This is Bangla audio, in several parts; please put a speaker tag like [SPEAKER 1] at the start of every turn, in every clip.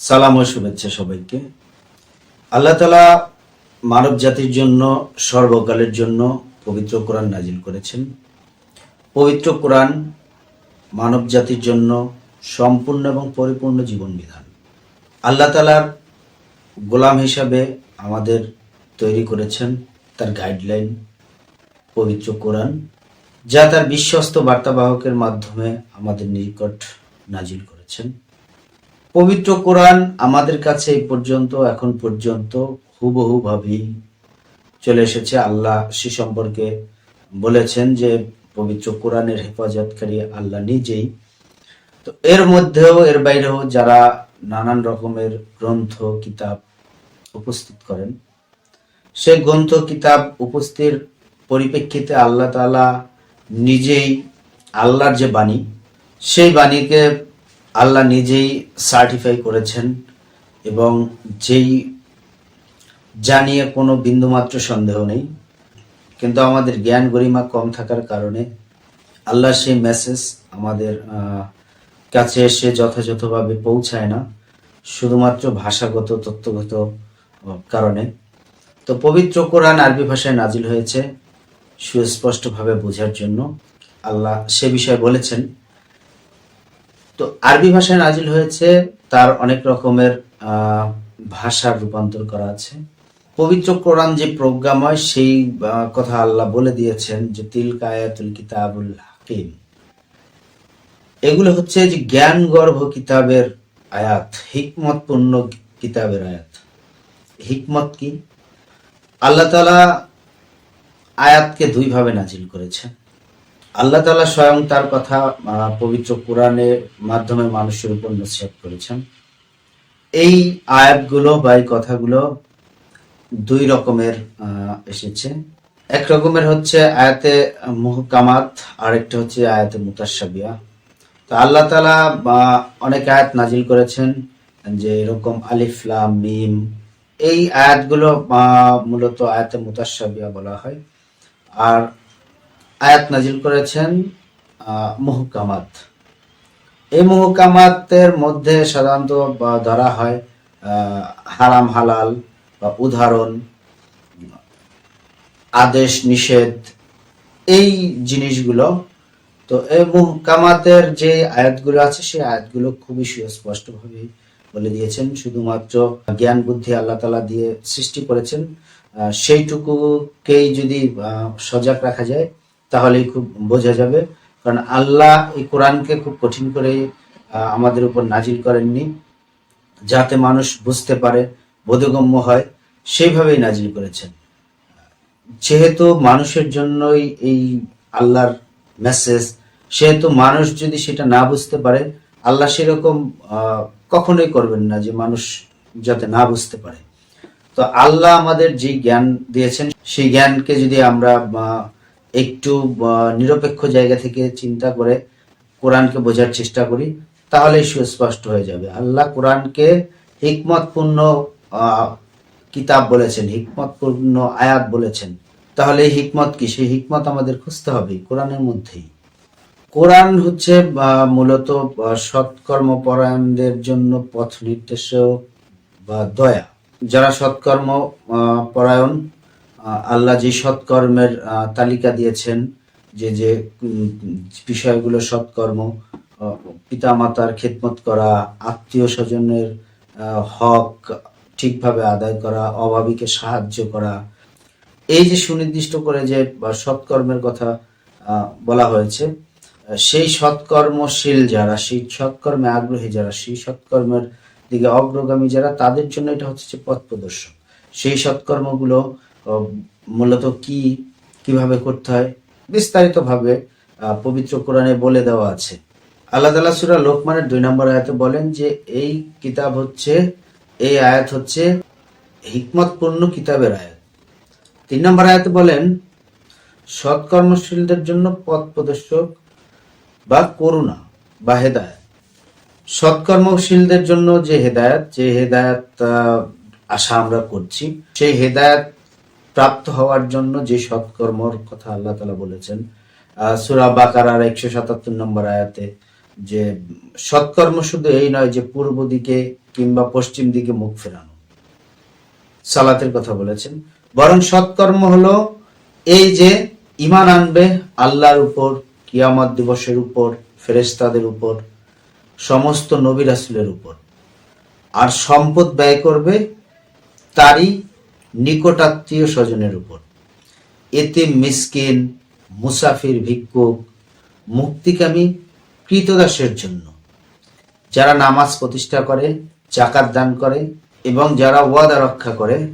[SPEAKER 1] সালাম ও শুভেচ্ছা সবাইকে। আল্লাহ তালা মানব জাতির জন্য, সর্বকালের জন্য পবিত্র কোরআন নাজিল করেছেন। পবিত্র কোরআন মানব জাতির জন্য সম্পূর্ণ এবং পরিপূর্ণ জীবন বিধান আল্লাহ তালার গোলাম হিসাবে আমাদের তৈরি করেছেন তার গাইডলাইন পবিত্র কোরআন। যা তার বিশ্বস্ত বার্তাবাহকের মাধ্যমে আমাদের নিকট নাজিল করেছেন। পবিত্র কোরআন আমাদের কাছে এই পর্যন্ত, এখন পর্যন্ত হুবহু ভাবেই চলে এসেছে। আল্লাহ সে সম্পর্কে বলেছেন যে, পবিত্র কোরআনের হেফাজতকারী আল্লাহ নিজেই। তো এর মধ্যেও, এর বাইরেও যারা নানান রকমের গ্রন্থ, কিতাব উপস্থিত করেন সেই গ্রন্থ, কিতাব উপস্থির পরিপ্রেক্ষিতে আল্লাহ তাআলা নিজেই আল্লাহর যে বাণী, সেই বাণীকে আল্লাহ নিজেই সার্টিফাই করেছেন এবং যেই জানিয়ে কোনো বিন্দুমাত্র সন্দেহ নেই, কিন্তু আমাদের জ্ঞান গরিমা কম থাকার কারণে আল্লাহ সেই মেসেজ আমাদের কাছে এসে যথাযথভাবে পৌঁছায় না, শুধুমাত্র ভাষাগত, তত্ত্বগত কারণে। তো পবিত্র কোরআন আরবি ভাষায় নাজিল হয়েছে। সুস্পষ্টভাবে বোঝার জন্য আল্লাহ সে বিষয়ে বলেছেন। তো আরবি ভাষায় নাজিল হয়েছে, তার অনেক রকমের ভাষার রূপান্তর করা আছে। পবিত্র কোরআন যে প্রজ্ঞাময়, সেই কথা আল্লাহ বলে দিয়েছেন যে তিল কায়াতুল কিতাবুল হাকিম। এগুলো হচ্ছে যে জ্ঞান গর্ভ কিতাবের আয়াত, হিকমতপূর্ণ কিতাবের আয়াত। হিকমত কি? আল্লাহ তালা আয়াতকে দুই ভাবে নাজিল করেছেন আল্লাহ তালা স্বয়ং তার কথা পবিত্র কোরআনের মাধ্যমে মানুষের উপর নসিহত করেছেন। এই আয়াতগুলো বা এই কথাগুলো দুই রকমের এসেছে। এক রকমের হচ্ছে আয়াতে মুহকামাত আর একটা হচ্ছে আয়াতে মুতাসাবিয়া তো আল্লাহ তালা বা, অনেক আয়াত নাজিল করেছেন যে এরকম আলিফ, লাম, মিম, এই আয়াতগুলো মূলত আয়াতে মুতাসাবিয়া বলা হয়। আর আয়াত নাজিল করেছেন মুহকামাত। এই মুহকামাতের মধ্যে সাধারণত বা ধরা হয় হারাম হালাল বা উদাহরণ, আদেশ নিষেধ, এই জিনিসগুলো। তো এই মুহকামাতের যে আয়াতগুলো আছে, সেই আয়াতগুলো খুবই সুস্পষ্টভাবে বলে দিয়েছেন। শুধুমাত্র জ্ঞান, বুদ্ধি আল্লাহ তালা দিয়ে সৃষ্টি করেছেন। সেইটুকুকেই যদি সজাগ রাখা যায়, তাহলেই খুব বোঝা যাবে। কারণ আল্লাহ এই কোরআনকে খুব কঠিন করে আমাদের উপর নাজিল করেননি, যাতে মানুষ বুঝতে পারে, বোধগম্য হয়, সেইভাবেই নাজিল করেছেন। যেহেতু মানুষের জন্যই এই আল্লাহর মেসেজ সেহেতু মানুষ যদি সেটা না বুঝতে পারে, আল্লাহ সেরকম কখনোই করবেন না যে মানুষ যাতে না বুঝতে পারে। তো আল্লাহ আমাদের যে জ্ঞান দিয়েছেন সেই জ্ঞানকে যদি আমরা একটু নিরপেক্ষ জায়গা থেকে চিন্তা করে কোরআনকে বোঝার চেষ্টা করি তাহলে সুস্পষ্ট হয়ে যাবে। আল্লাহ কোরআনকে হিকমতপূর্ণ কিতাব বলেছেন হিকমতপূর্ণ আয়াত বলেছেন। তাহলে হিকমত কি? সেই হিকমত আমাদের খুঁজতে হবে কোরআনের মধ্যেই। কোরআন হচ্ছে মূলত আহ, সৎকর্ম পরায়ণদের জন্য পথ নির্দেশক বা দয়া। যারা সৎকর্ম পরায়ণ আল্লাহ যে সৎকর্মের তালিকা দিয়েছেন যে যে বিষয়গুলো সৎকর্ম আহ, পিতামাতার খেদমত করা আত্মীয় স্বজনের হক ঠিকভাবে আদায় করা অভাবীকে সাহায্য করা এই যে সুনির্দিষ্ট করে যে সৎকর্মের কথা বলা হয়েছে সেই সৎকর্মশীল যারা সেই সৎকর্মে আগ্রহী যারা সেই সৎকর্মের দিকে অগ্রগামী যারা, তাদের জন্য এটা হচ্ছে পথ প্রদর্শক। সেই সৎকর্মগুলো মূলত কি, কীভাবে করতে হয়, বিস্তারিতভাবে পবিত্র কোরআনে বলে দেওয়া আছে। আল্লাহ তালা সুরা লোকমানের দুই নম্বর আয়াতে বলেন যে, এই কিতাব হচ্ছে, এই আয়াত হচ্ছে হিকমতপূর্ণ কিতাবের আয়াত। তিন নম্বর আয়াতে বলেন, সৎকর্মশীলদের জন্য পথ প্রদর্শক বা করুণা বা হেদায়ত। সৎকর্মশীলদের জন্য যে হেদায়ত যে হেদায়ত আশা আমরা করছি, সেই হেদায়ত প্রাপ্ত হওয়ার জন্য যে সৎকর্মর কথা আল্লাহ তালা বলেছেন সুরা বাকারার একশো সাতাত্তর নম্বর আয়াতে, যে সৎকর্ম শুধু এই নয় যে পূর্ব দিকে কিংবা পশ্চিম দিকে মুখ ফেরানো। সালাতের কথা বলেছেন। বরং সৎকর্ম হলো এই যে ইমান আনবে আল্লাহর উপর, কিয়ামত দিবসের উপর, ফেরেশতাদের উপর সমস্ত নবী রাসুলের উপর। আর সম্পদ ব্যয় করবে তারই নিকটাত্মীয় স্বজনের উপর। এতে মিসকিন, মুসাফির, ভিক্ষুক, মুক্তিকামী, কৃতদাসের জন্য। যারা নামাজ প্রতিষ্ঠা করে জাকাত দান করে এবং যারা ওয়াদা রক্ষা করে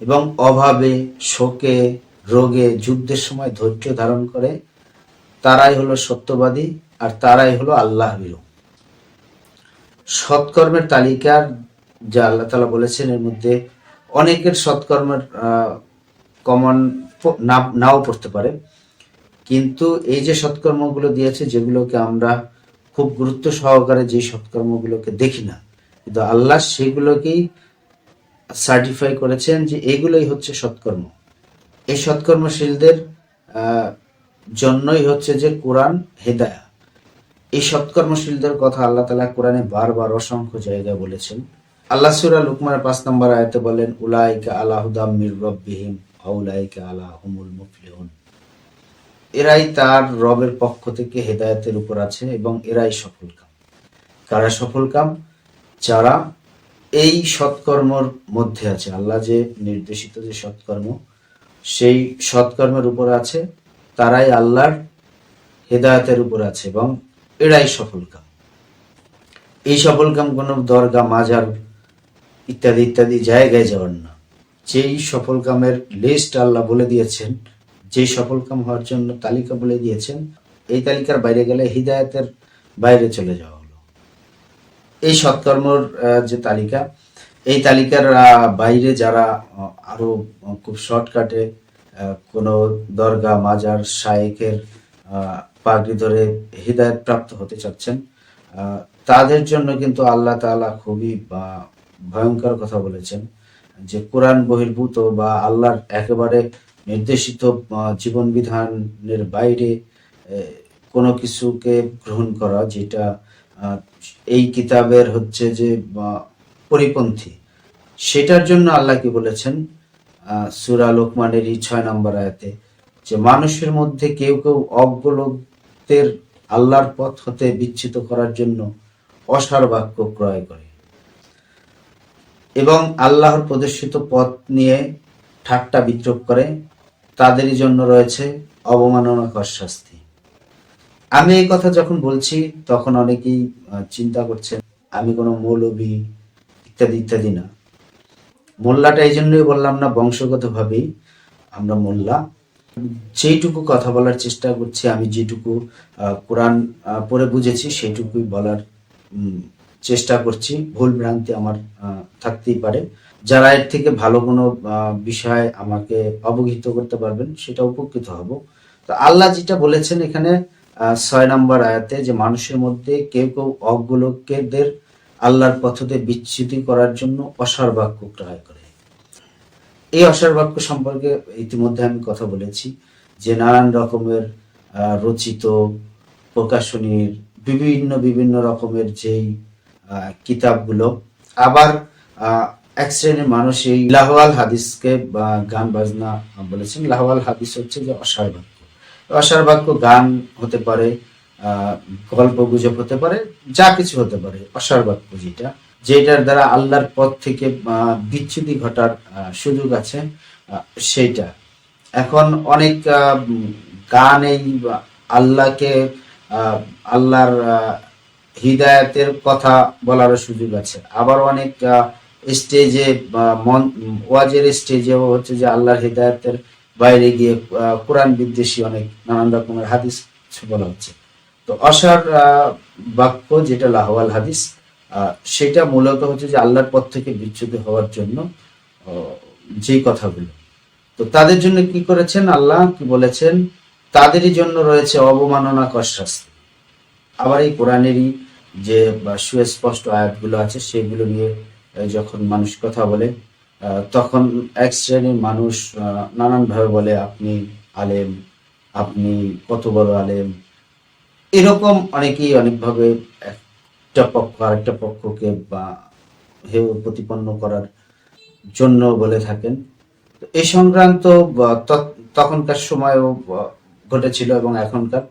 [SPEAKER 1] এবং অভাবে, শোকে, রোগে, যুদ্ধের সময় ধৈর্য ধারণ করে, তারাই হলো সত্যবাদী আর তারাই হলো আল্লাহ বিরু সৎকর্মের তালিকার যা আল্লাহ তালা বলেছেন, এর মধ্যে অনেকের সৎকর্মের কমন নাও পড়তে পারে। কিন্তু এই যে সৎকর্মগুলো দিয়েছে, যেগুলোকে আমরা খুব গুরুত্ব সহকারে যে সৎকর্মগুলোকে দেখি না, কিন্তু আল্লাহ সেগুলোকেই সার্টিফাই করেছেন যে এগুলোই হচ্ছে সৎকর্ম। এই সৎকর্মশীলদের জন্যই হচ্ছে যে কোরআন হেদায়া এই সৎকর্মশীলদের কথা আল্লাহ তালা কোরআনে বারবার অসংখ্য জায়গায় বলেছেন। আল্লাহ সুরা লুকমানের পাঁচ নম্বর আয়তে বলেন, উলাইকা আলাহুদাম মির রব্বিহিম, আউলাইকা আলা হুমুল মুফলিহুন। এরাই তার রবের পক্ষ থেকে হেদায়তের উপর আছে এবং এরাই সফল কাম। কারা সফল কাম? যারা এই সৎকর্মর মধ্যে আছে। আল্লাহ যে নির্দেশিত যে সৎকর্ম, সেই সৎকর্মের উপর আছে। তারাই আল্লাহর হেদায়তের উপর আছে এবং এরাই সফল কাম। এই সফল কাম কোনো দরগা, মাজার ইত্যাদি ইত্যাদি জায়গায় যাওয়ার না। যেই সফল কামের লিস্ট আল্লাহ বলে দিয়েছেন যেই সফল কাম হওয়ার জন্য তালিকা বলে দিয়েছেন, এই তালিকার বাইরে গেলে হিদায়তের বাইরে চলে যাওয়া হলো। এই সৎকর্মর যে তালিকা, এই তালিকার বাইরে যারা আরও খুব শর্টকাটে কোনো দরগা, মাজার, শায়েকের পাগড়ি ধরে হৃদায়ত প্রাপ্ত হতে চাচ্ছেন। তাদের জন্য কিন্তু আল্লাহ তাআলা খুবই, বা, ভয়ঙ্কর কথা বলেছেন যে, কোরআন বহির্ভূত বা আল্লাহর একেবারে নির্দেশিত জীবন বিধানের বাইরে কোনো কিছুকে গ্রহণ করা যেটা এই কিতাবের হচ্ছে যে পরিপন্থী। সেটার জন্য আল্লাহ কি বলেছেন? সূরা লোকমানের ছয় নম্বর আয়াতে যে, মানুষের মধ্যে কেউ কেউ অজ্ঞ লোকদের আল্লাহর পথ হতে বিচ্ছিত করার জন্য অসার বাক্য ক্রয় করে। এবং আল্লাহর প্রদর্শিত পথ নিয়ে ঠাট্টা বিদ্রোপ করে, তাদেরই জন্য রয়েছে অবমাননাকর শাস্তি। আমি এই কথা যখন বলছি, তখন অনেকেই চিন্তা করছেন, আমি কোনো মৌলবী ইত্যাদি ইত্যাদি না। মোল্লাটা এই জন্যই বললাম না, বংশগতভাবেই আমরা মোল্লা। যেইটুকু কথা বলার চেষ্টা করছি, আমি যেটুকু কোরআন পড়ে বুঝেছি সেইটুকুই বলার চেষ্টা করছি। ভুল ভ্রান্তি আমার থাকতেই পারে। যারা এর থেকে ভালো কোনো বিষয় আমাকে অবহিত করতে পারবেন, সেটা উপকৃত হব। তো আল্লাহ যেটা বলেছেন এখানে ছয় নম্বর আয়াতে যে মানুষের মধ্যে কেউ কেউ অজ্ঞলোকেদের আল্লাহর পথতে বিচ্যুতি করার জন্য অসার বাক্য গ্রহণ করে। এই অসার বাক্য সম্পর্কে ইতিমধ্যে আমি কথা বলেছি যে নানান রকমের রচিত, প্রকাশনীর, বিভিন্ন বিভিন্ন রকমের যেই কিতাবগুলো। আবার এক শ্রেণির মানুষ এই লাহওয়াল হাদিসকে গান বাজনা বলেছেন। লাহওয়াল হাদিস হচ্ছে যে অসার বাক্য। অসার বাক্য গান হতে পারে গল্প গুজব হতে পারে, যা কিছু হতে পারে অসার বাক্য যেটা। যেটার দ্বারা আল্লাহর পথ থেকে আহ, বিচ্যুতি ঘটার সুযোগ আছে সেইটা। এখন অনেক গান এই আল্লাহকে আল্লাহর হিদায়াতের কথা বলারও সুযোগ আছে। আবার অনেক স্টেজে ওয়াজের স্টেজেও হচ্ছে যে আল্লাহর হিদায়াতের বাইরে গিয়ে কোরআন বিদ্বেষী অনেক নানান রকমের হাদিস বলা হচ্ছে। তো অসার বাক্য যেটা লাহওয়াল হাদিস সেটা মূলত হচ্ছে যে আল্লাহর পথ থেকে বিচ্যুত হওয়ার জন্য যেই কথাগুলো। তো তাদের জন্য কি করেছেন? আল্লাহ কি বলেছেন? তাদেরই জন্য রয়েছে অবমাননা শাস্তি আবার এই কোরআনেরই যে সুস্পষ্ট আয়াতগুলো আছে, সেগুলো নিয়ে যখন মানুষ কথা বলে তখন এক শ্রেণির মানুষ নানান ভাবে বলে, আপনি আলেম, আপনি কত বড় আলেম। এরকম অনেকেই অনেকভাবে একটা পক্ষ, আরেকটা পক্ষকে বা হেয় প্রতিপন্ন করার জন্য বলে থাকেন। এই সংক্রান্ত তখনকার সময়ও ঘটেছিল এবং এখনকার।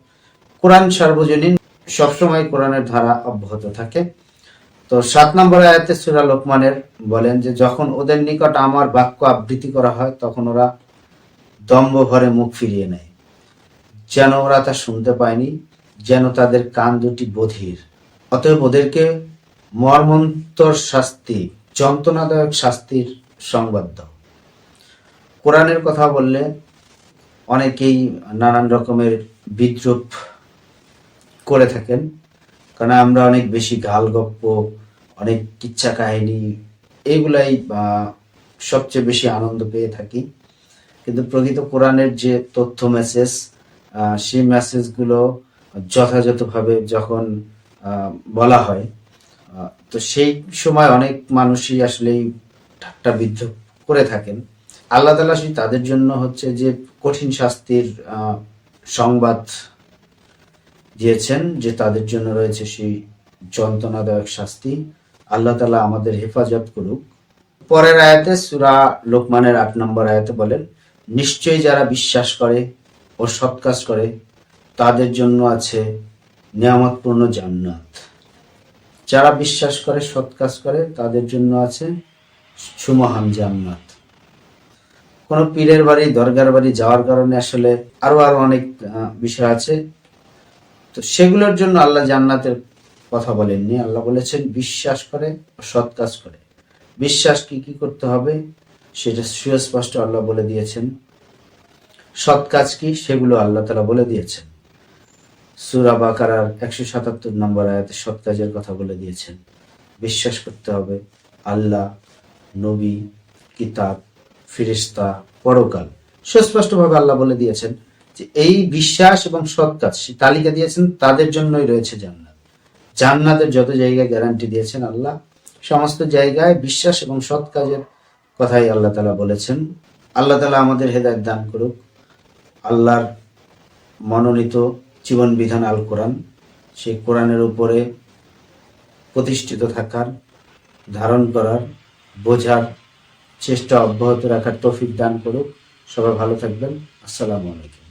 [SPEAKER 1] কোরআন সার্বজনীন সবসময় কোরআনের ধারা অব্যাহত থাকে। তো সাত নম্বর আয়াতে সুরা লোকমানের বলেন যে, যখন ওদের নিকট আমার বাক্য আবৃত্তি করা হয়, তখন ওরা দম্ভ ভরে মুখ ফিরিয়ে নেয়। যেন ওরা তা শুনতে পায়নি, যেন তাদের কান দুটি বধির অতএব ওদেরকে মর্মন্তর শাস্তি, যন্ত্রণাদায়ক শাস্তির সংবাদ দাও। কোরআনের কথা বললে অনেকেই নানান রকমের বিদ্রুপ করে থাকেন, কারণ আমরা অনেক বেশি গাল গপ্প, অনেক কিচ্ছা কাহিনী, এগুলাই সবচেয়ে বেশি আনন্দ পেয়ে থাকি। কিন্তু প্রকৃত কোরআনের যে তথ্য মেসেজ সেই মেসেজগুলো যথাযথভাবে যখন বলা হয়। তো সেই সময় অনেক মানুষই আসলেই ঠাট্টা বিদ্রুপ করে থাকেন। আল্লাহ তালা সেই তাদের জন্য হচ্ছে যে কঠিন শাস্তির সংবাদ দিয়েছেন যে তাদের জন্য রয়েছে সেই যন্ত্রণাদায়ক শাস্তি। আল্লাহ তালা আমাদের হেফাজত করুক। পরের আয়াতে সুরা লোকমানের আট নম্বর আয়াতে বলেন, নিশ্চয়ই যারা বিশ্বাস করে ও সৎ কাজ করে, তাদের জন্য আছে নিয়ামতপূর্ণ জান্নাত। যারা বিশ্বাস করে, সৎ কাজ করে, তাদের জন্য আছে সুমহান জান্নাত। কোন পীরের বাড়ি, দরগার বাড়ি যাওয়ার কারণে আসলে আরও আরও অনেক বিষয় আছে। তো সেগুলোর জন্য আল্লাহ জান্নাতের কথা বলেননি। আল্লাহ বলেছেন, বিশ্বাস করে, সৎ কাজ করে। বিশ্বাস কি কি করতে হবে? সেটা সুস্পষ্ট আল্লাহ বলে দিয়েছেন। সৎ কাজ কি? সেগুলো আল্লাহ তালা বলে দিয়েছেন। সুরা বাকারার একশো সাতাত্তর নম্বর আয়াতে সৎ কাজের কথা বলে দিয়েছেন। বিশ্বাস করতে হবে, আল্লাহ, নবী, কিতাব ফিরিস্তা পরকাল, সুস্পষ্টভাবে আল্লাহ বলে দিয়েছেন যে এই বিশ্বাস এবং সৎ কাজ তালিকা দিয়েছেন, তাদের জন্যই রয়েছে জান্নাত। জান্নাতের যত জায়গায় গ্যারান্টি দিয়েছেন আল্লাহ, সমস্ত জায়গায় বিশ্বাস এবং সৎ কাজের কথাই আল্লাহ তালা বলেছেন। আল্লাহ তালা আমাদের হেদায়ত দান করুক। আল্লাহর মনোনীত জীবন বিধান আল কোরআন। সেই কোরআনের উপরে প্রতিষ্ঠিত থাকার, ধারণ করার, বোঝার, চেষ্টা অব্যাহত রাখার তৌফিক দান করুক। সবাই ভালো থাকবেন। আসসালামু আলাইকুম।